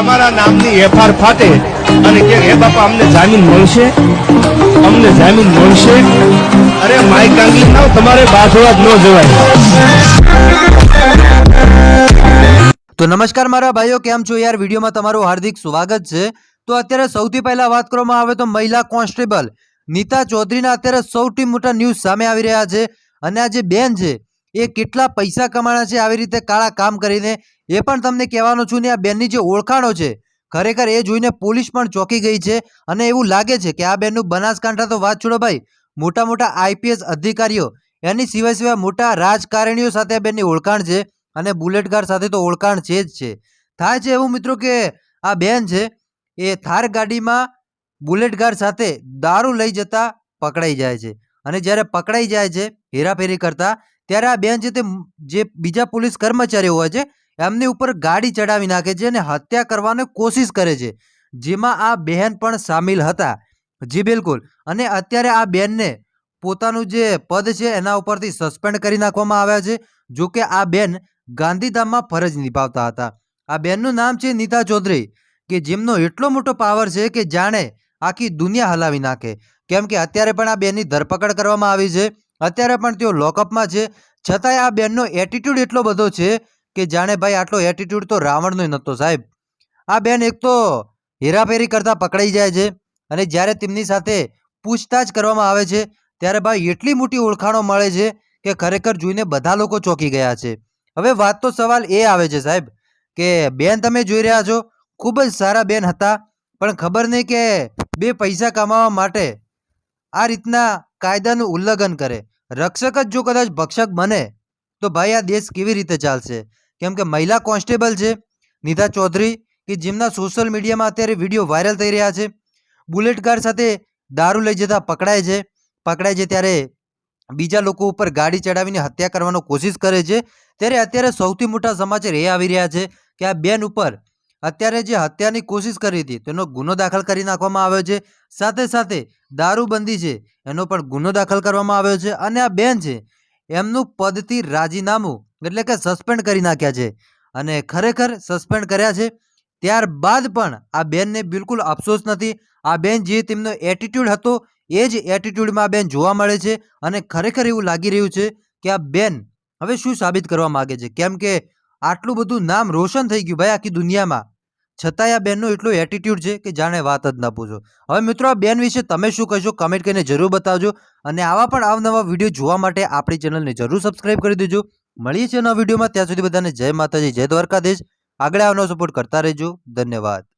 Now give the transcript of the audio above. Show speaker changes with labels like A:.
A: તમારા નામની એફઆર ફાટે અને કે હે બાપા અમને જામીન મળશે? અમને જામીન મળશે? અરે માય કાંગી ના તમારે બાજવા ન જવાય.
B: તો નમસ્કાર મારા ભાઈઓ, કેમ છો યાર? વિડીયોમાં તમારું હાર્દિક સ્વાગત છે. તો અત્યારે સૌથી પહેલા વાત કરવામાં આવે તો મહિલા કોન્સ્ટેબલ નીતા ચૌધરીના અત્યારે સૌથી મોટા ન્યૂઝ સામે આવી રહ્યા છે. અને આ જે બેન છે એ કેટલા પૈસા કમાણા છે આવી રીતે કાળા કામ કરીને? એ પણ તમને કહેવાનું છું ને, આ બેનની જે ઓળખાણો છે, ખરેખર એ જોઈને પોલીસ પણ ચોંકી ગઈ છે અને એવું લાગે છે કે આ બેનનું બનાસકાંઠા તો વાત છોડો ભાઈ, મોટા મોટા આઈપીએસ અધિકારીઓ, એની સિવાય સિવાય મોટા રાજકારણીઓ સાથે આ બેનની ઓળખાણ છે અને બુલેટ કાર સાથે તો ઓળખાણ છે જ છે. થાય છે એવું મિત્રો કે આ બેન છે, એ થાર ગાડીમાં બુલેટ કાર સાથે દારૂ લઈ જતા પકડાઈ જાય છે અને જ્યારે પકડાઈ જાય છે, હેરાફેરી કરતા ત્યારે આ બેન છે તે જે બીજા પોલીસ કર્મચારીઓ હોય છે, એમની ઉપર ગાડી ચડાવી નાખે છે અને હત્યા કરવાની કોશિશ કરે છે. જેમાં આ બહેન પણ સામેલ હતા. જી બિલકુલ. અને અત્યારે આ બેનને પોતાનું જે પદ છે, એના ઉપરથી સસ્પેન્ડ કરી નાખવામાં આવ્યા છે, જો કે આ બેન ગાંધીધામમાં ફરજ નિભાવતા હતા. આ બેનનું નામ છે નીતા ચૌધરી, કે જેમનો એટલો મોટો પાવર છે કે જાણે આખી દુનિયા હલાવી નાખે. કેમ કે અત્યારે પણ આ બેનની ધરપકડ કરવામાં આવી છે. અત્યારે પણ તેઓ લોકઅપમાં છે. છતાંય આ બેનનો એટીટ્યૂડ એટલો બધો છે કે જાણે ભાઈ આટલો એટીટ્યૂડ તો રાવણનો નહોતો સાહેબ. આ બેન એક તો હેરાફેરી કરતાં પકડાઈ જાય છે અને જ્યારે તેમની સાથે પૂછતાછ કરવામાં આવે છે, ત્યારે ભાઈ એટલી મોટી ઓળખાણો મળે છે કે ખરેખર જોઈને બધા લોકો ચોંકી ગયા છે. હવે વાત તો સવાલ એ આવે છે સાહેબ કે બેન તમે જોઈ રહ્યા છો, ખૂબ જ સારા બેન હતા, પણ ખબર નહીં કે બે પૈસા કમાવા માટે આ રીતના કાયદાનું ઉલ્લંઘન કરે. રક્ષક જ જો કદાચ ભક્ષક બને, તો ભાઈ આ દેશ કેવી રીતે ચાલશે? કેમ કે મહિલા કોન્સ્ટેબલ છે, નીતા ચૌધરી, કે જેમના સોશિયલ મીડિયામાં અત્યારે વીડિયો વાયરલ થઈ રહ્યા છે, બુલેટ કાર સાથે દારૂ લઈ જતા પકડાય છે પકડાય છે ત્યારે બીજા લોકો ઉપર ગાડી ચડાવીને હત્યા કરવાનો કોશિશ કરે છે, ત્યારે અત્યારે સૌથી મોટા સમાચાર એ આવી રહ્યા છે કે આ બેન ઉપર અત્યારે જે હત્યાની કોશિશ કરી હતી, તેનો ગુનો દાખલ કરી નાખવામાં આવ્યો છે. સાથે સાથે દારૂબંધી છે, એનો પણ ગુનો દાખલ કરવામાં આવ્યો છે અને આ બેન છે, એમનું પદથી રાજીનામું, એટલે કે સસ્પેન્ડ કરી નાખ્યા છે. અને ખરેખર સસ્પેન્ડ કર્યા છે, ત્યારબાદ પણ આ બેનને બિલકુલ અફસોસ નથી. આ બેન જે તેમનો એટીટ્યૂડ હતો, એ જ એટીટ્યૂડમાં બેન જોવા મળે છે અને ખરેખર એવું લાગી રહ્યું છે કે આ બેન હવે શું સાબિત કરવા માગે છે? કેમ કે આટલું બધું નામ રોશન થઈ ગયું ભાઈ આખી દુનિયામાં. છતાંય આ બેનનો એટલો એટીટ્યૂડ છે કે જાણે વાત જ ના પૂછો. હવે મિત્રો આ બેન વિશે તમે શું કહેશો કમેન્ટ કરીને જરૂર બતાવજો અને આવા પણ અવનવા વીડિયો જોવા માટે આપણી ચેનલને જરૂર સબસ્ક્રાઇબ કરી દેજો. મળીએ છીએ નવા વિડીયોમાં, ત્યાં સુધી બધાને જય માતાજી, જય દ્વારકાધીશ. આગળ આવનો સપોર્ટ કરતા રહેજો. ધન્યવાદ.